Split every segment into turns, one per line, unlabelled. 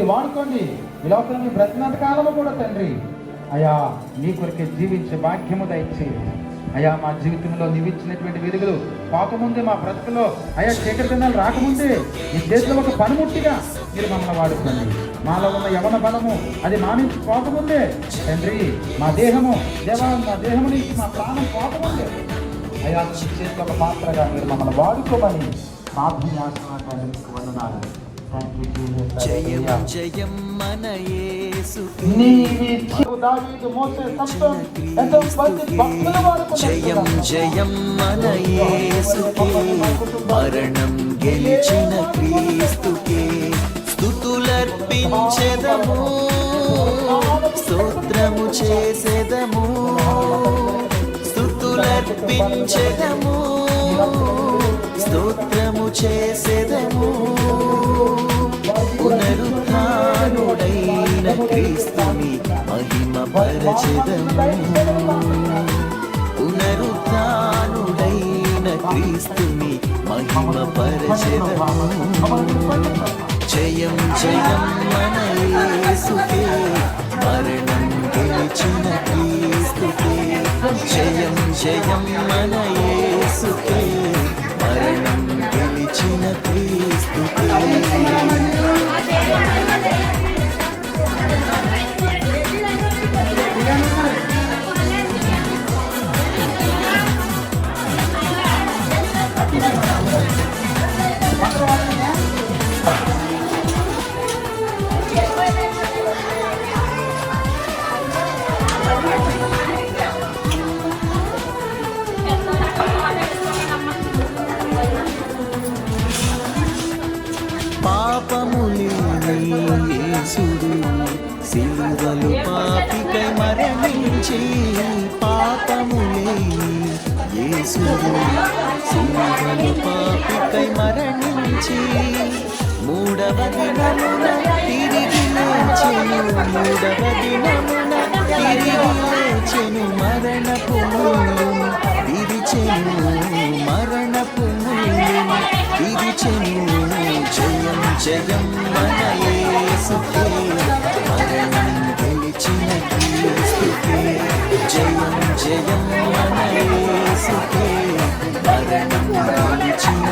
తండ్రి వాడుకోండి. ఈ లోపల బ్రతినంత కాలము కూడా తండ్రి. అయా నీ కొరికే జీవించే భాగ్యము దయచేయండి అయా మా జీవితంలో నివించినటువంటి వెలుగులు పాకముందే మా బ్రతుకులో. అయా చీకటి దినాలు రాకముందే ఈ చేతిలో ఒక పనిముట్టిగా మీరు మమ్మల్ని వాడుకోండి. మాలో ఉన్న యవన బలము అది మా నుంచి పోకముందే. తండ్రి మా దేహము దేవా మా దేహము నుంచి మా ప్రాణం పోకముందే. అయా చేతిలో ఒక పాత్రగా మీరు మమ్మల్ని వాడుకోమని ప్రార్థన
జయం జయం మన యేసుకే జయం జయం మన యేసుకే మరణం గెలిచిన క్రీస్తుకే స్థుతులర్పించెదము స్తోత్రము చేసెదము స్థుతులర్పించెదము స్తోత్రం చేసెదము. పునరుత్థానుడైన క్రీస్తుని మహిమ పరచెదము పునరుత్థానుడైన క్రీస్తుని మహిమ పరచెదము జయం జయం మన యేసుకే మరణం గెలిచిన క్రీస్తుకే. జయం జయం మన యేసుకే పాపములేసుడు సిలువలు పాపికై మరణించి పాపములేని యేసుడు. సిలువలు పాపికై మరణించి మూడవ దినమున తిరిగి లేచెను మూడవ దినమున తిరిగి లేచెను మరణపు విరిచెను. మరణపు ఇది విరిచెను జయం జయం మన యేసుకే మరణం గెలిచిన క్రీస్తుకే. జయం జయం మన యేసుకే మరణం గెలిచిన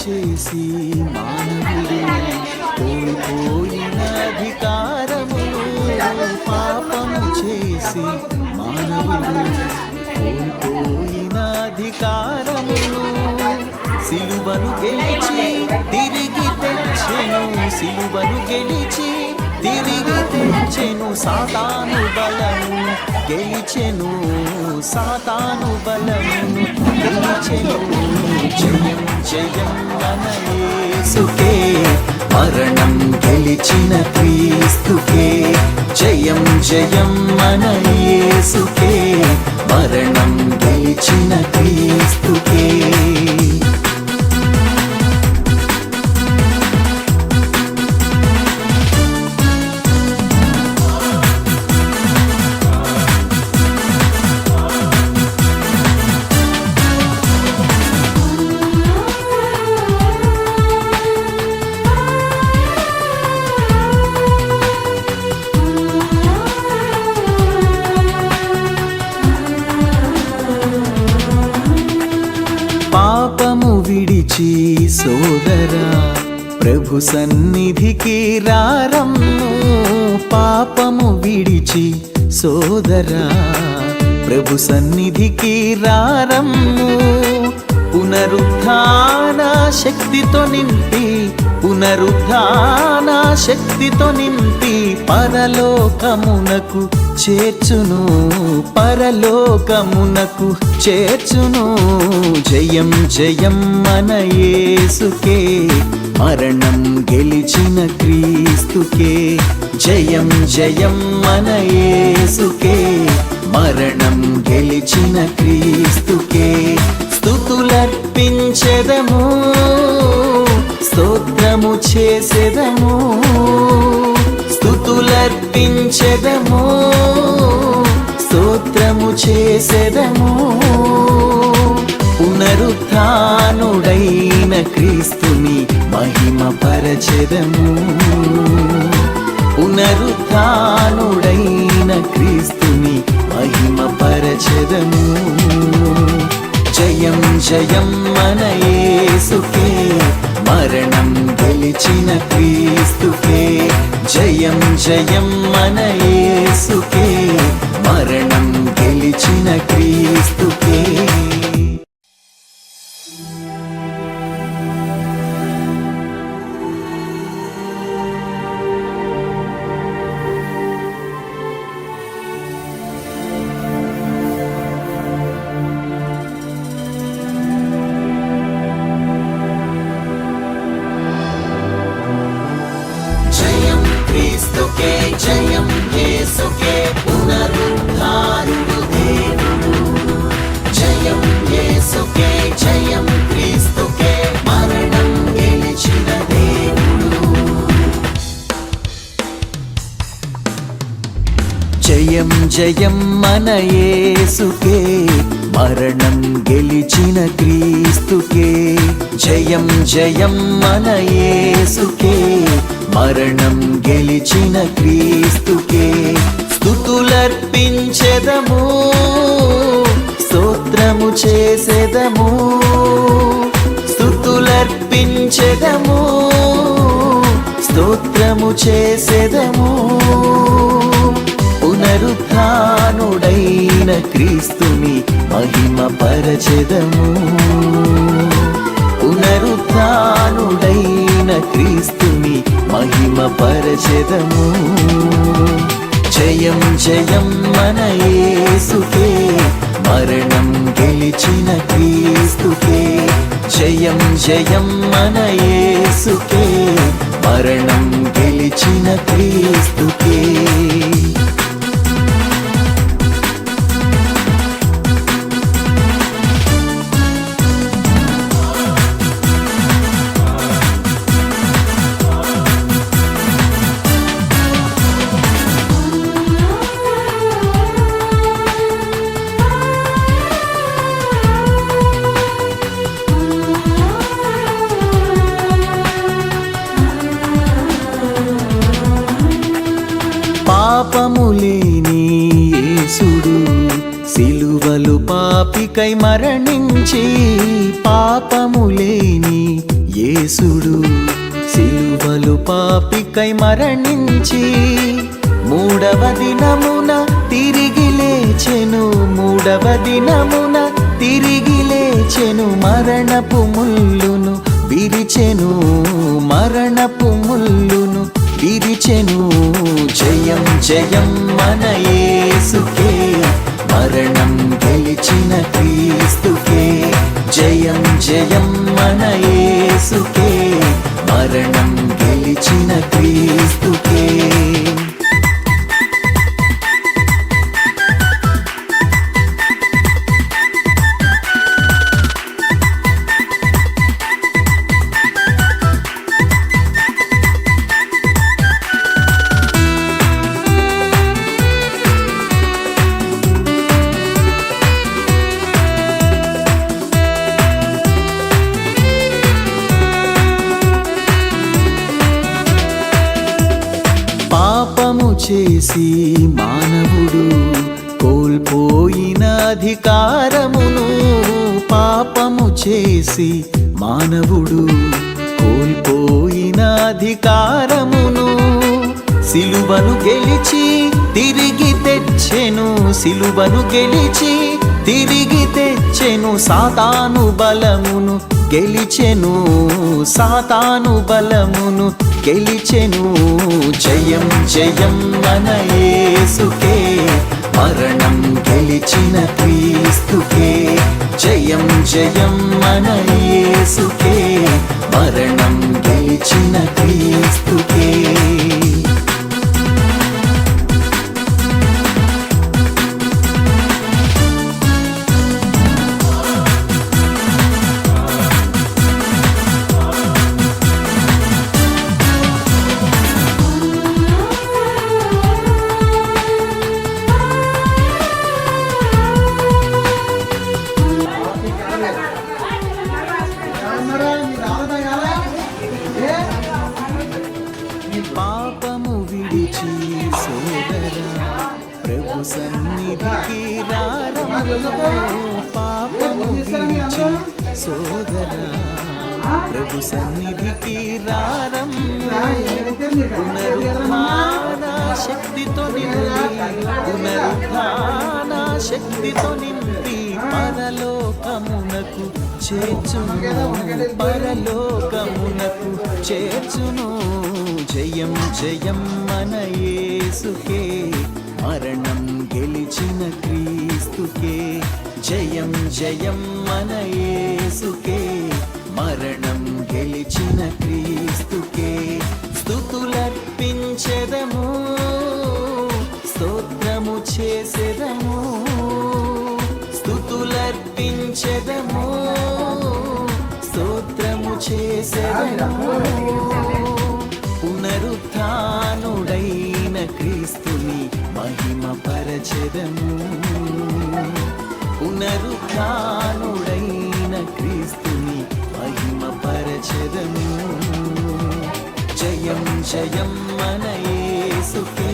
చేసి మానవుడు కోల్పోయిన అధికారములు పాపము చేసి మానవుడు కోల్పోయిన అధికారములు సిలువను గెలిచి తిరిగి తెచ్చెను సిలువను గెలిచి తిరిగి తెచ్చెను సాతాను బలము గెలిచెను సాతాను బలము జయం జయం మన యేసుకే మరణం గెలిచిన క్రీస్తుకే. జయం జయం మన యేసుకే మరణం గెలిచిన క్రీస్తుకే. సోదరా ప్రభు సన్నిధికి రారమ్ము పాపము విడిచి సోదరా ప్రభు సన్నిధికి రారమ్ము పునరుత్థాన శక్తితో నింపి పునరుద్ధాన శక్తితో నింపి పరలోకమునకు చేర్చును పరలోకమునకు చేర్చును. జయం జయం మన యేసుకే మరణం గెలిచిన క్రీస్తుకే. జయం జయం మన యేసుకే మరణం గెలిచిన క్రీస్తుకే. స్థుతులర్పించెదము. స్తోత్రము చేసేదము స్థుతులర్పించెదము స్తోత్రము చేసేదము. పునరుత్డైన క్రీస్తుని మహిమ పరచెదము పునరుత్డైన క్రీస్తుని మహిమ పరచెదము జయం జయం మన యేసుకే మరణం గెలిచిన క్రీస్తుకే. జయం జయం మన యేసుకే. మరణం గెలిచిన క్రీస్తుకే. జయం మన యేసుకే మరణం గెలిచిన క్రీస్తుకే. జయం జయం మన యేసుకే మరణం గెలిచిన క్రీస్తుకే. స్థుతులర్పించెదము స్తోత్రము చేసెదము. స్థుతులర్పించెదము స్తోత్రము చేసెదము. పునరుత్నుడైన క్రీస్తుని మహిమ పరచెదము పునరుత్నుడైన క్రీస్తుని మహిమ పరచెదము జయం జయం మన యేసుకే మరణం గెలిచిన క్రీస్తుకే. జయం జయం మన యేసుకే మరణం గెలిచిన క్రీస్తుకే. నీకై మరణించి పాపములేని యేసుడు. సిలువలు పాపికై మరణించి మూడవ దినమున తిరిగి లేచెను. మూడవ దినమున తిరిగి లేచెను. మరణపు ముల్లును విరిచెను. మరణపు ముల్లును విరిచెను. జయం జయం మన యేసుకే. మరణం గెలిచిన క్రీస్తుకే జయం జయం మన యేసుకే. మరణం గెలిచిన క్రీస్తు చేసి మానవుడు కోల్పోయిన అధికారమును పాపము చేసి మానవుడు కోల్పోయిన అధికారమును సిలువను గెలిచి తిరిగి తెచ్చెను సిలువను గెలిచి తిరిగి తెచ్చెను సాతాను బలమును గెలిచెను సాతాను బలమును గెలిచెను. జయం జయం మన యేసుకే. మరణం గెలిచిన క్రీస్తుకే. జయం జయం మన యేసుకే. మరణం సన్నిధికి రారమ్ము పాపము సోదరా. ప్రభు సన్నిధికి పునరుద్ధాన శక్తితో నింపి పునరుద్ధాన శక్తితో నింపి పరలోకమునకు చేర్చును. పరలోకమునకు చేర్చును. జయం జయం మన యేసుకే. మరణం గెలిచిన క్రీస్తుకే. జయం జయం మన యేసుకే. మరణం గెలిచిన క్రీస్తుకే. స్థుతులర్పించెదము స్తోత్రము చేసెదము. స్థుతులర్పించెదము స్తోత్రము చేసెదము. పరచెదము పునరుత్థానుడైన క్రీస్తుని మహిమ పరచెదము జయం జయం మన యేసుకే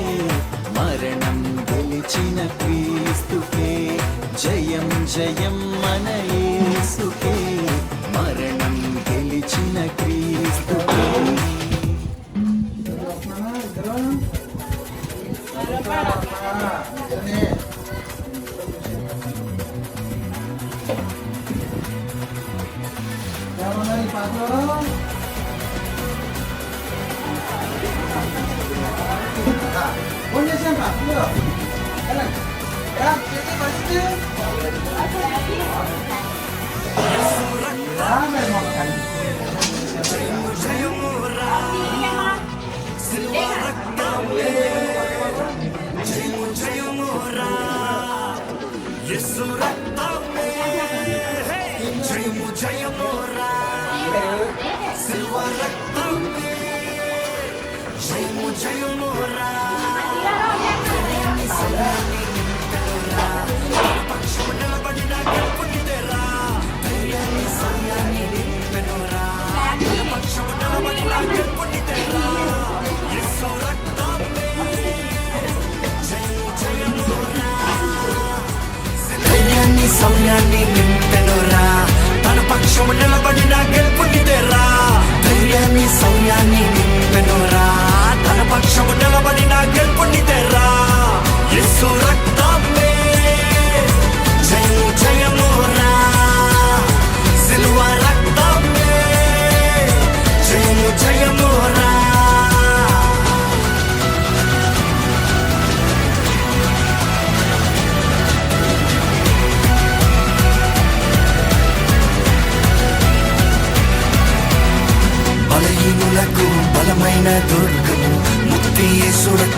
మరణం గెలిచిన క్రీస్తుకే. జయం జయం మన
ఫోన్ చేశాను రా ఇదిగో. వెళ్ళండి. రా, చేతి ఫస్ట్. రా, మరి మాకు కలిసి.
జయము జయము రా శివ రక్తమే జయము జయము రా పక్షము నిలబడిన గెలుపునిదేరా ధైర్యాన్ని సమయాన్ని నింపెనురా పక్షము నిలబడిన గెలుపునిదేరా జయము జయము రా ధైర్యాన్ని సమయాన్ని తన పక్షము నిలబడిన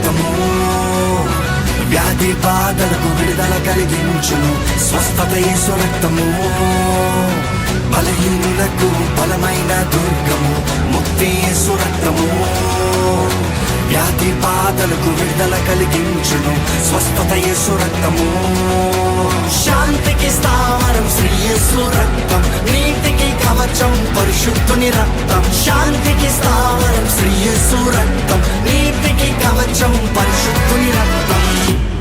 రక్తము. వ్యాధి బాధలకు విడుదల కలిగించును. స్వస్థత యేసు రక్తము. బలహీనులకు బలమైన దుర్గము. ముక్తి యేసు రక్తము. వ్యాధి బాధలకు విడుదల కలిగించును. స్వస్థత యేసు రక్తము. శాంతికి స్థావరం శ్రీ యేసు రక్తం. నీతికి కవచం పరిశుద్ధుని రక్తం. శాంతికి స్థావరం శ్రీ యేసు రక్తం. నీతికి కవచం పరిశుద్ధుని రక్తం.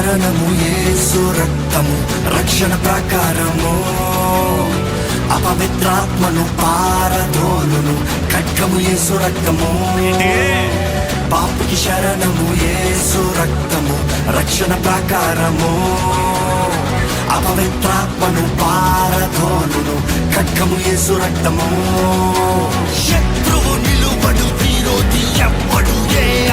కారణము ఏసు రక్తము రక్షణ ప్రకారము. అపవిత్రాత్మను పారదోలును ఖడ్గము ఏసు రక్తము. పాపకి శరణము ఏసు రక్తము రక్షణ ప్రకారము. అపవిత్రాత్మను పారధోలును ఖడ్గము ఏసు రక్తము. శత్రువు నిలువడు విరోధి ఎప్పుడు ఏ